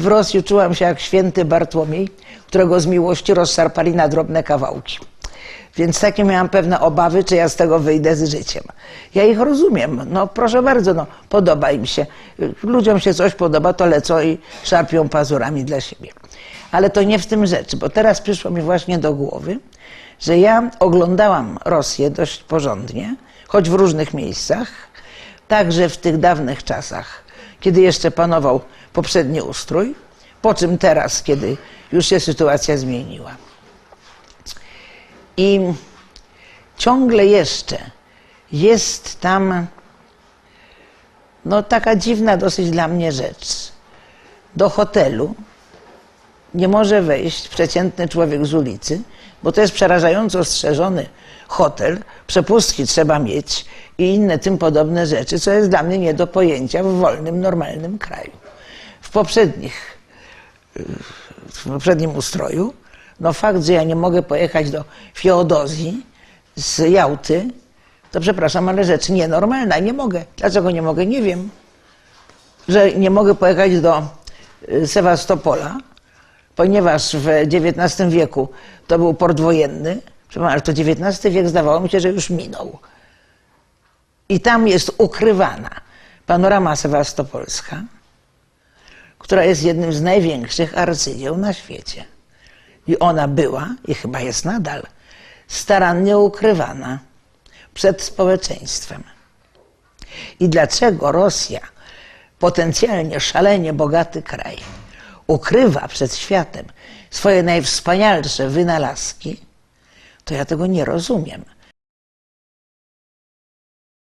w Rosji czułam się jak święty Bartłomiej, którego z miłości rozszarpali na drobne kawałki. Więc takie miałam pewne obawy, czy ja z tego wyjdę z życiem. Ja ich rozumiem. No proszę bardzo, no, podoba im się. Ludziom się coś podoba, to lecą i szarpią pazurami dla siebie. Ale to nie w tym rzecz, bo teraz przyszło mi właśnie do głowy, że ja oglądałam Rosję dość porządnie, choć w różnych miejscach, także w tych dawnych czasach, kiedy jeszcze panował poprzedni ustrój, po czym teraz, kiedy już się sytuacja zmieniła. I ciągle jeszcze jest tam no taka dziwna dosyć dla mnie rzecz. Do hotelu nie może wejść przeciętny człowiek z ulicy, bo to jest przerażająco strzeżony hotel, przepustki trzeba mieć i inne tym podobne rzeczy, co jest dla mnie nie do pojęcia w wolnym, normalnym kraju. W poprzednich w poprzednim ustroju, no fakt, że ja nie mogę pojechać do Feodozji z Jałty, to przepraszam, ale rzecz nienormalna. Nie mogę. Dlaczego nie mogę? Nie wiem. Że nie mogę pojechać do y, Sewastopola, ponieważ w XIX wieku to był port wojenny. Ale to XIX wiek zdawało mi się, że już minął. I tam jest ukrywana panorama sewastopolska, która jest jednym z największych arcydzieł na świecie. I ona była, i chyba jest nadal, starannie ukrywana przed społeczeństwem. I dlaczego Rosja, potencjalnie szalenie bogaty kraj, ukrywa przed światem swoje najwspanialsze wynalazki, to ja tego nie rozumiem.